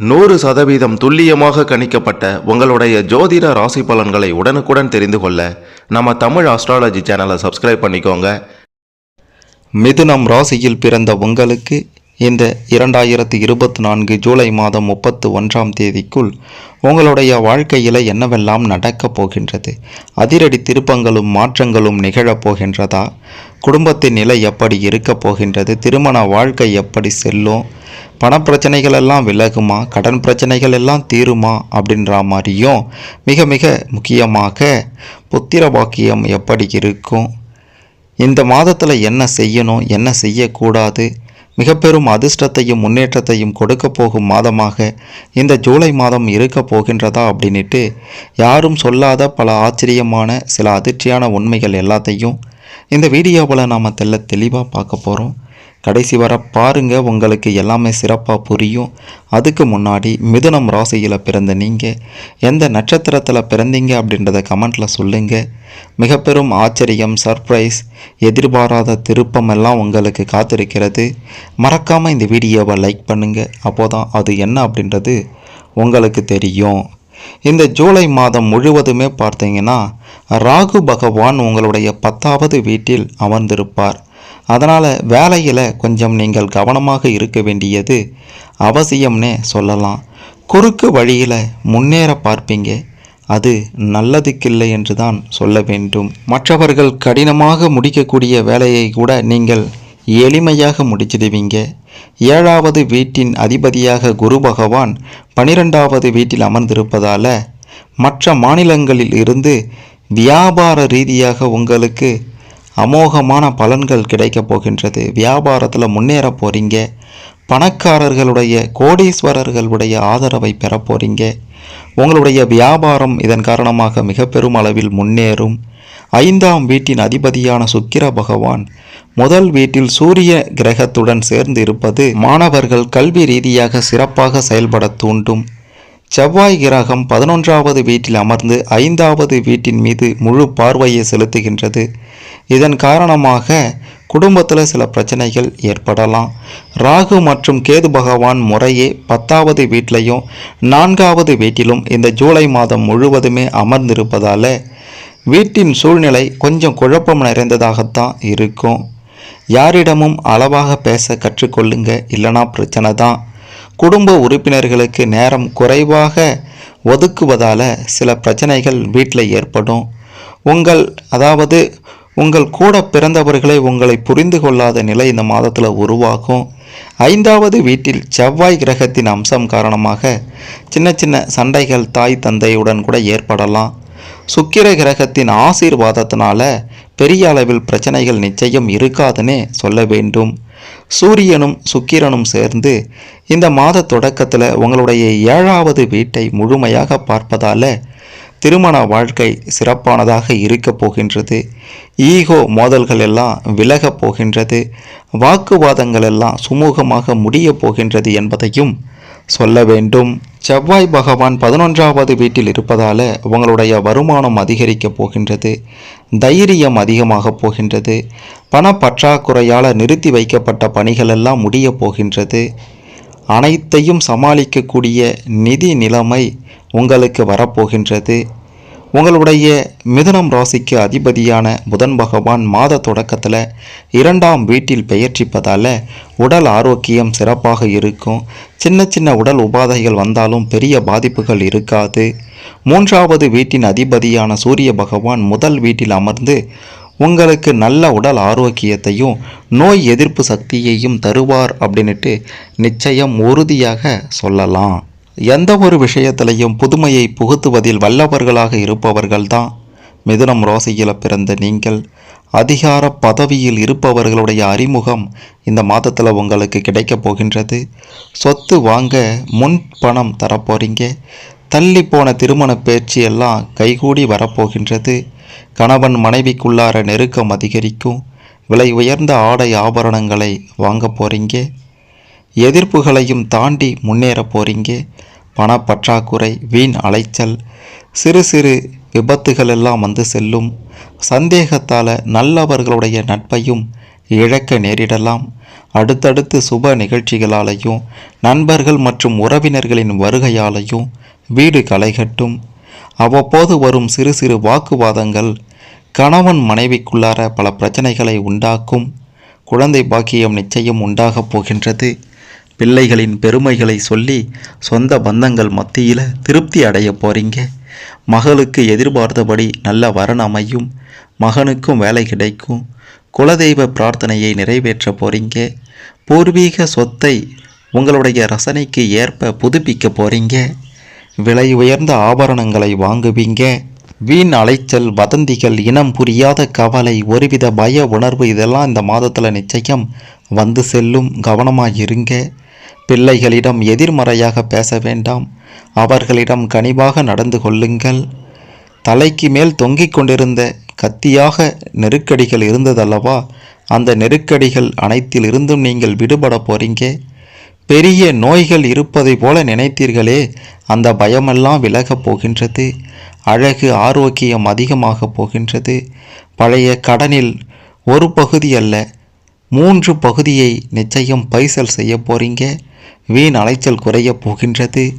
நூறு சதவீதம் துல்லியமாக கணிக்கப்பட்ட உங்களுடைய ஜோதிட ராசி பலன்களை உடனுக்குடன் தெரிந்து கொள்ள நம்ம தமிழ் ஆஸ்ட்ராலஜி சேனலை சப்ஸ்கிரைப் பண்ணிக்கோங்க. மிதுனம் ராசியில் பிறந்த உங்களுக்கு இந்த இரண்டாயிரத்தி இருபத்தி நான்கு ஜூலை மாதம் முப்பத்து ஒன்றாம் தேதிக்குள் உங்களுடைய வாழ்க்கையில் என்னவெல்லாம் நடக்கப் போகின்றது? அதிரடி திருப்பங்களும் மாற்றங்களும் நிகழப் போகின்றதா? குடும்பத்தின் நிலை எப்படி இருக்கப் போகின்றது? திருமண வாழ்க்கை எப்படி செல்லும்? பணப்பிரச்சனைகள் எல்லாம் விலகுமா? கடன் பிரச்சனைகள் எல்லாம் தீருமா? அப்படின்ற மாதிரியும் மிக மிக முக்கியமாக புத்திர பாக்கியம் எப்படி இருக்கும்? இந்த மாதத்தில் என்ன செய்யணும்? என்ன செய்யக்கூடாது? மிகப்பெரும் அதிர்ஷ்டத்தையும் முன்னேற்றத்தையும் கொடுக்க போகும் மாதமாக இந்த ஜூலை மாதம் இருக்க போகின்றதா அப்படின்ட்டு யாரும் சொல்லாத பல ஆச்சரியமான சில அதிர்ச்சியான உண்மைகள் எல்லாத்தையும் இந்த வீடியோவில் நாம் தெல்ல தெளிவாக பார்க்க போகிறோம் கடைசி வர பாருங்க உங்களுக்கு எல்லாமே சிறப்பாக புரியும். அதுக்கு முன்னாடி மிதுனம் ராசியில் பிறந்த நீங்கள் எந்த நட்சத்திரத்தில் பிறந்தீங்க அப்படின்றத கமெண்ட்டில் சொல்லுங்கள் மிக பெரும் ஆச்சரியம் சர்ப்ரைஸ் எதிர்பாராத திருப்பம் எல்லாம் உங்களுக்கு காத்திருக்கிறது. மறக்காமல் இந்த வீடியோவை லைக் பண்ணுங்கள் அப்போ தான் அது என்ன அப்படின்றது உங்களுக்கு தெரியும். இந்த ஜூலை மாதம் முழுவதுமே பார்த்தீங்கன்னா ராகு பகவான் உங்களுடைய பத்தாவது வீட்டில் அமர்ந்திருப்பார். அதனால் வேலையில் கொஞ்சம் நீங்கள் கவனமாக இருக்க வேண்டியது அவசியம்னே சொல்லலாம். குறுக்கு வழியில் முன்னேற பார்ப்பீங்க. அது நல்லதுக்கில்லை என்று தான் சொல்ல வேண்டும். மற்றவர்கள் கடினமாக முடிக்கக்கூடிய வேலையை கூட நீங்கள் எளிமையாக முடிச்சிடுவீங்க. ஏழாவது வீட்டின் அதிபதியாக குரு பகவான் பனிரெண்டாவது வீட்டில் அமர்ந்திருப்பதால் மற்ற மாநிலங்களில் இருந்து வியாபார ரீதியாக உங்களுக்கு அமோகமான பலன்கள் கிடைக்கப் போகின்றது. வியாபாரத்தில் முன்னேற போகிறீங்க பணக்காரர்களுடைய கோடீஸ்வரர்களுடைய ஆதரவை பெற போகிறீங்க உங்களுடைய வியாபாரம் இதன் காரணமாக மிக பெரும் அளவில் முன்னேறும். ஐந்தாம் வீட்டின் அதிபதியான சுக்கிர பகவான் முதல் வீட்டில் சூரிய கிரகத்துடன் சேர்ந்து இருப்பது மாணவர்கள் கல்வி ரீதியாக சிறப்பாக செயல்பட தூண்டும். செவ்வாய் கிரகம் பதினொன்றாவது வீட்டில் அமர்ந்து ஐந்தாவது வீட்டின் மீது முழு பார்வையை செலுத்துகின்றது. இதன் காரணமாக குடும்பத்தில் சில பிரச்சனைகள் ஏற்படலாம். ராகு மற்றும் கேது பகவான் முறையே பத்தாவது வீட்டிலையும் நான்காவது வீட்டிலும் இந்த ஜூலை மாதம் முழுவதுமே அமர்ந்திருப்பதால் வீட்டின் சூழ்நிலை கொஞ்சம் குழப்பம் நிறைந்ததாகத்தான் இருக்கும். யாரிடமும் அளவாக பேச கற்றுக்கொள்ளுங்க இல்லைனா பிரச்சனை தான் குடும்ப உறுப்பினர்களுக்கு நேரம் குறைவாக ஒதுக்குவதால் சில பிரச்சனைகள் வீட்டில் ஏற்படும். உங்கள் அதாவது உங்கள் கூட பிறந்தவர்களை உங்களை புரிந்து கொள்ளாத நிலை இந்த மாதத்தில் உருவாகும். ஐந்தாவது வீட்டில் செவ்வாய் கிரகத்தின் அம்சம் காரணமாக சின்ன சின்ன சண்டைகள் தாய் தந்தையுடன் கூட ஏற்படலாம். சுக்கிர கிரகத்தின் ஆசீர்வாதத்தினால பெரிய அளவில் பிரச்சனைகள் நிச்சயம் இருக்காதுன்னு சொல்ல வேண்டும். சூரியனும் சுக்கிரனும் சேர்ந்து இந்த மாத தொடக்கத்தில் உங்களுடைய ஏழாவது வீட்டை முழுமையாக பார்ப்பதால் திருமண வாழ்க்கை சிறப்பானதாக இருக்கப் போகின்றது. ஈகோ மோதல்கள் எல்லாம் விலகப் போகின்றது. வாக்குவாதங்கள் எல்லாம் சுமூகமாக முடியப் போகின்றது என்பதையும் சொல்ல வேண்டும். செவ்வாய் பகவான் பதினொன்றாவது வீட்டில் இருப்பதால் உங்களுடைய வருமானம் அதிகரிக்கப் போகின்றது தைரியம் அதிகமாகப் போகின்றது பணப்பற்றாக்குறையால் நிறுத்தி வைக்கப்பட்ட பணிகள் எல்லாம் முடிய போகின்றது. அனைத்தையும் சமாளிக்கக்கூடிய நிதி நிலைமை உங்களுக்கு வரப்போகின்றது உங்களுடைய மிதுனம் ராசிக்கு அதிபதியான புதன் பகவான் மாத தொடக்கத்தில் இரண்டாம் வீட்டில் பெயர்ச்சிப்பதால் உடல் ஆரோக்கியம் சிறப்பாக இருக்கும். சின்ன சின்ன உடல் உபாதைகள் வந்தாலும் பெரிய பாதிப்புகள் இருக்காது. மூன்றாவது வீட்டின் அதிபதியான சூரிய பகவான் முதல் வீட்டில் அமர்ந்து உங்களுக்கு நல்ல உடல் ஆரோக்கியத்தையும் நோய் எதிர்ப்பு சக்தியையும் தருவார் அப்படின்னுட்டு நிச்சயம் உறுதியாக சொல்லலாம். எந்த ஒரு விஷயத்திலையும் புதுமையை புகுத்துவதில் வல்லவர்களாக இருப்பவர்கள்தான். மிதுனம் ரோசையில் பிறந்த நீங்கள் அதிகார பதவியில் இருப்பவர்களுடைய அறிமுகம் இந்த மாதத்தில் உங்களுக்கு கிடைக்கப் போகின்றது. சொத்து வாங்க முன் பணம் தரப்போறீங்க. தள்ளி போன திருமண பேச்சு எல்லாம் கைகூடி வரப்போகின்றது. கணவன் மனைவிக்குள்ளார நெருக்கம் அதிகரிக்கும். விலை உயர்ந்த ஆடை ஆபரணங்களை வாங்க போகிறீங்க எதிர்ப்புகளையும் தாண்டி முன்னேற போறீங்க. பணப்பற்றாக்குறை வீண் அலைச்சல் சிறு சிறு விபத்துகள் எல்லாம் வந்து செல்லும். சந்தேகத்தால் நல்லவர்களுடைய நட்பையும் இழக்க நேரிடலாம். அடுத்தடுத்து சுப நிகழ்ச்சிகளாலையும் நண்பர்கள் மற்றும் உறவினர்களின் வருகையாலையும் வீடு களைகட்டும் அவ்வப்போது வரும் சிறு சிறு வாக்குவாதங்கள் கணவன் மனைவிக்குள்ளார பல பிரச்சனைகளை உண்டாக்கும். குழந்தை பாக்கியம் நிச்சயம் உண்டாகப் போகின்றது. பிள்ளைகளின் பெருமைகளை சொல்லி சொந்த பந்தங்கள் மத்தியில் திருப்தி அடைய போறீங்க. மகளுக்கு எதிர்பார்த்தபடி நல்ல வரன் அமையும். மகனுக்கும் வேலை கிடைக்கும். குலதெய்வ பிரார்த்தனையை நிறைவேற்ற போறீங்க. பூர்வீக சொத்தை உங்களுடைய ரசனைக்கு ஏற்ப புதுப்பிக்க போறீங்க. விலை உயர்ந்த ஆபரணங்களை வாங்குவீங்க. வீண் அலைச்சல் வதந்திகள் இனம் புரியாத கவலை ஒருவித பய உணர்வு இதெல்லாம் இந்த மாதத்தில் நிச்சயம் வந்து செல்லும். கவனமாக இருங்க. பிள்ளைகளிடம் எதிர்மறையாக பேச வேண்டாம். அவர்களிடம் கனிவாக நடந்து கொள்ளுங்கள். தலைக்கு மேல் தொங்கிக் கொண்டிருந்த கத்தியாக நெருக்கடிகள் இருந்ததல்லவா? அந்த நெருக்கடிகள் அனைத்திலிருந்தும் நீங்கள் விடுபட போறீங்க. பெரிய நோய்கள் இருப்பதை போல நினைத்தீர்களே. அந்த பயமெல்லாம் விலகப் போகின்றது. அழகு ஆரோக்கியம் அதிகமாகப் போகின்றது. பழைய கடனில் ஒரு பகுதி அல்ல மூன்று பகுதியை நிச்சயம் பைசல் செய்ய போகிறீங்க வீண் அலைச்சல் குறைய போகின்றது.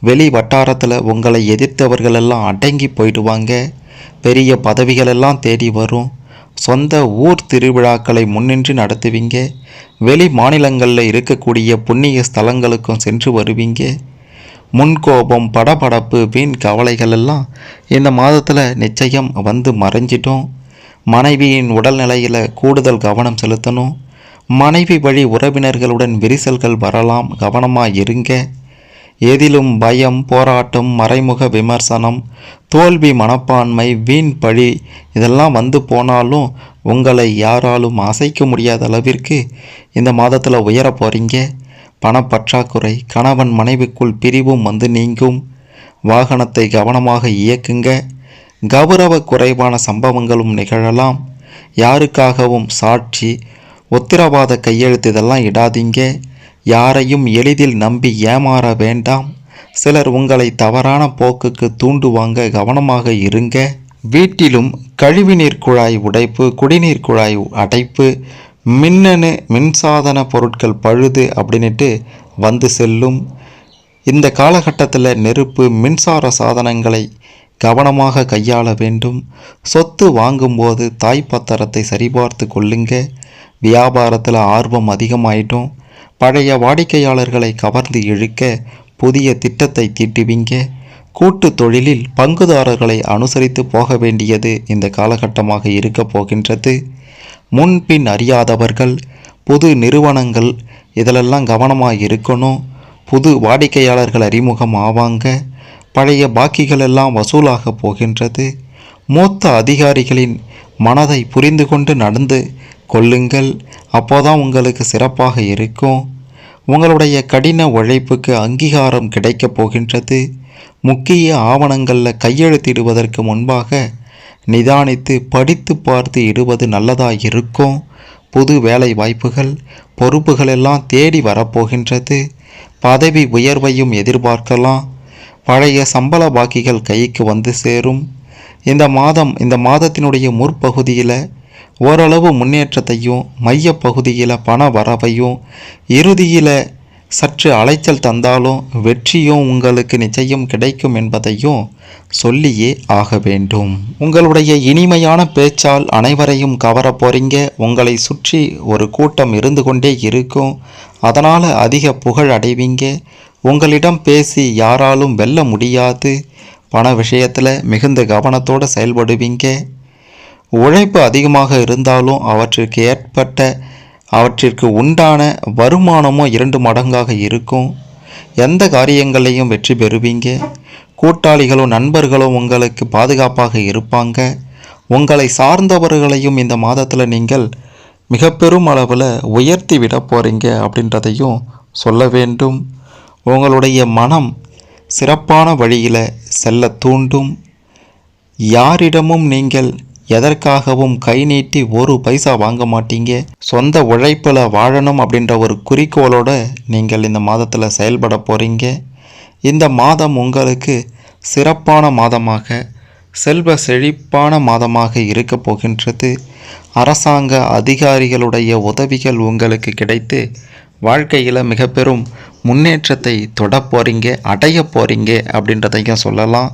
வெளி வட்டாரத்தில் உங்களை எதிர்த்தவர்களெல்லாம் அடங்கி போயிடுவாங்க. பெரிய பதவிகளெல்லாம் தேடி வரும். சொந்த ஊர் திருவிழாக்களை முன்னின்று நடத்துவீங்க. வெளி மாநிலங்களில் இருக்கக்கூடிய புண்ணிய ஸ்தலங்களுக்கும் சென்று வருவீங்க. முன்கோபம் படபடப்பு வீண் கவலைகள் எல்லாம் இந்த மாதத்தில் நிச்சயம் வந்து மறைஞ்சிட்டோம் மனைவியின் உடல்நிலையில் கூடுதல் கவனம் செலுத்தணும். மனைவி வழி உறவினர்களுடன் விரிசல்கள் வரலாம் கவனமாக இருங்க. எதிலும் பயம் போராட்டம் மறைமுக விமர்சனம் தோல்வி மனப்பான்மை வீண் பழி இதெல்லாம் வந்து போனாலும் உங்களை யாராலும் அசைக்க முடியாத அளவிற்கு இந்த மாதத்தில் உயர போகிறீங்க பணப்பற்றாக்குறை கணவன் மனைவிக்குள் பிரிவும் வந்து நீங்கும். வாகனத்தை கவனமாக இயக்குங்க. கௌரவ குறைவான சம்பவங்களும் நிகழலாம். யாருக்காகவும் சாட்சி உத்திரவாத கையெழுத்து இதெல்லாம் இடாதீங்க. யாரையும் எளிதில் நம்பி ஏமாற வேண்டாம். சிலர் உங்களை தவறான போக்குக்கு தூண்டுவாங்க கவனமாக இருங்க. வீட்டிலும் கழிவுநீர் குழாய் உடைப்பு குடிநீர் குழாய் அடைப்பு மின்னணு மின்சாதன பொருட்கள் பழுது அப்படின்ட்டு வந்து செல்லும். இந்த காலகட்டத்தில் நெருப்பு மின்சார சாதனங்களை கவனமாக கையாள வேண்டும். சொத்து வாங்கும்போது தாய் பத்திரத்தை சரிபார்த்து கொள்ளுங்கள் வியாபாரத்தில் ஆர்வம் அதிகமாயிட்டும் பழைய வாடிக்கையாளர்களை கவர்ந்து இழுக்க புதிய திட்டத்தை தீட்டுவீங்க கூட்டு தொழிலில் பங்குதாரர்களை அனுசரித்து போக வேண்டியது இந்த காலகட்டமாக இருக்கப் போகின்றது. முன்பின் அறியாதவர்கள் புது நிறுவனங்கள் இதிலெல்லாம் கவனமாக இருக்கணும் புது வாடிக்கையாளர்கள் அறிமுகம் ஆவாங்க பழைய பாக்கிகள் எல்லாம் வசூலாக போகின்றது. மூத்த அதிகாரிகளின் மனதை புரிந்து கொண்டு நடந்து கொள்ளுங்கள் அப்போதான் உங்களுக்கு சிறப்பாக இருக்கும். உங்களுடைய கடின உழைப்புக்கு அங்கீகாரம் கிடைக்கப் போகின்றது. முக்கிய ஆவணங்களில் கையெழுத்திடுவதற்கு முன்பாக நிதானித்து படித்து பார்த்து இடுவது நல்லதாக இருக்கும் புது வேலை வாய்ப்புகள் பொறுப்புகள் எல்லாம் தேடி வரப்போகின்றது. பதவி உயர்வையும் எதிர்பார்க்கலாம். பழைய சம்பள பாக்கிகள் கைக்கு வந்து சேரும். இந்த மாதம் இந்த மாதத்தினுடைய முற்பகுதியில் ஓரளவு முன்னேற்றத்தையும் மைய பகுதியில் பண வரவையும் இறுதியில் சற்று அலைச்சல் தந்தாலும் வெற்றியும் உங்களுக்கு நிச்சயம் கிடைக்கும் என்பதையும் சொல்லியே ஆக வேண்டும். உங்களுடைய இனிமையான பேச்சால் அனைவரையும் கவர போறீங்க. உங்களை சுற்றி ஒரு கூட்டம் இருந்து கொண்டே இருக்கும். அதனால் அதிக புகழ் அடைவீங்க. உங்களிடம் பேசி யாராலும் வெல்ல முடியாது. பண விஷயத்தில் மிகுந்த கவனத்தோடு செயல்படுவீங்க. உழைப்பு அதிகமாக இருந்தாலும் அவற்றிற்கு ஏற்பட்ட அவற்றிற்கு உண்டான வருமானமும் இரண்டு மடங்காக இருக்கும். எந்த காரியங்களையும் வெற்றி பெறுவீங்க? கூட்டாளிகளும் நண்பர்களும் உங்களுக்கு பாதுகாப்பாக இருப்பாங்க. உங்களை சார்ந்தவர்களையும் இந்த மாதத்தில் நீங்கள் மிக பெரும் அளவில் உயர்த்தி விட போகிறீங்க அப்படின்றதையும் சொல்ல வேண்டும். உங்களுடைய மனம் சிறப்பான வழியில் செல்ல தூண்டும். யாரிடமும் நீங்கள் எதற்காகவும் கை நீட்டி ஒரு பைசா வாங்க மாட்டீங்க? சொந்த உழைப்பில் வாழணும் அப்படின்ற ஒரு குறிக்கோளோட நீங்கள் இந்த மாதத்தில் செயல்பட போகிறீங்க இந்த மாதம் உங்களுக்கு சிறப்பான மாதமாக செல்வ செழிப்பான மாதமாக இருக்க போகின்றது. அரசாங்க அதிகாரிகளுடைய உதவிகள் உங்களுக்கு கிடைத்து வாழ்க்கையில் மிக பெரும் முன்னேற்றத்தை தொட போகிறீங்க அடைய போகிறீங்க அப்படின்றதையும் சொல்லலாம்.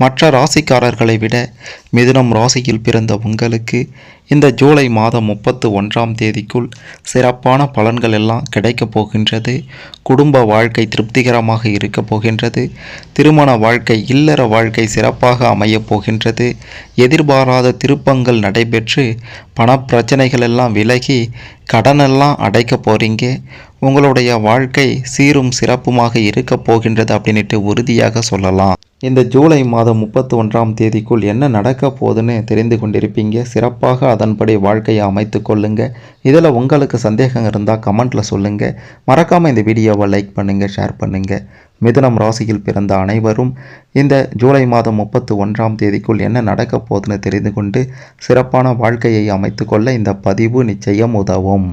மற்ற ராசிக்காரர்களை விட மிதுனம் ராசியில் பிறந்த உங்களுக்கு இந்த ஜூலை மாதம் முப்பத்து ஒன்றாம் தேதிக்குள் சிறப்பான பலன்கள் எல்லாம் கிடைக்கப் போகின்றது. குடும்ப வாழ்க்கை திருப்திகரமாக இருக்கப் போகின்றது. திருமண வாழ்க்கை இல்லற வாழ்க்கை சிறப்பாக அமையப் போகின்றது. எதிர்பாராத திருப்பங்கள் நடைபெற்று பணப்பிரச்சனைகள் எல்லாம் விலகி கடனெல்லாம் அடைக்க போகிறீங்க உங்களுடைய வாழ்க்கை சீரும் சிறப்புமாக இருக்கப் போகின்றது அப்படின்ட்டு உறுதியாக சொல்லலாம். இந்த ஜூலை மாதம் முப்பத்தி ஒன்றாம் தேதிக்குள் என்ன நடக்க போகுதுன்னு தெரிந்து கொண்டிருப்பீங்க. சிறப்பாக அதன்படி வாழ்க்கையை அமைத்து கொள்ளுங்க. இதில் உங்களுக்கு சந்தேகம் இருந்தால் கமெண்ட்டில் சொல்லுங்கள் மறக்காமல் இந்த வீடியோவை லைக் பண்ணுங்கள் ஷேர் பண்ணுங்கள் மிதுனம் ராசியில் பிறந்த அனைவரும் இந்த ஜூலை மாதம் முப்பத்து ஒன்றாம் தேதிக்குள் என்ன நடக்க போகுதுன்னு தெரிந்து கொண்டு சிறப்பான வாழ்க்கையை அமைத்து கொள்ள இந்த பதிவு நிச்சயம் உதவும்.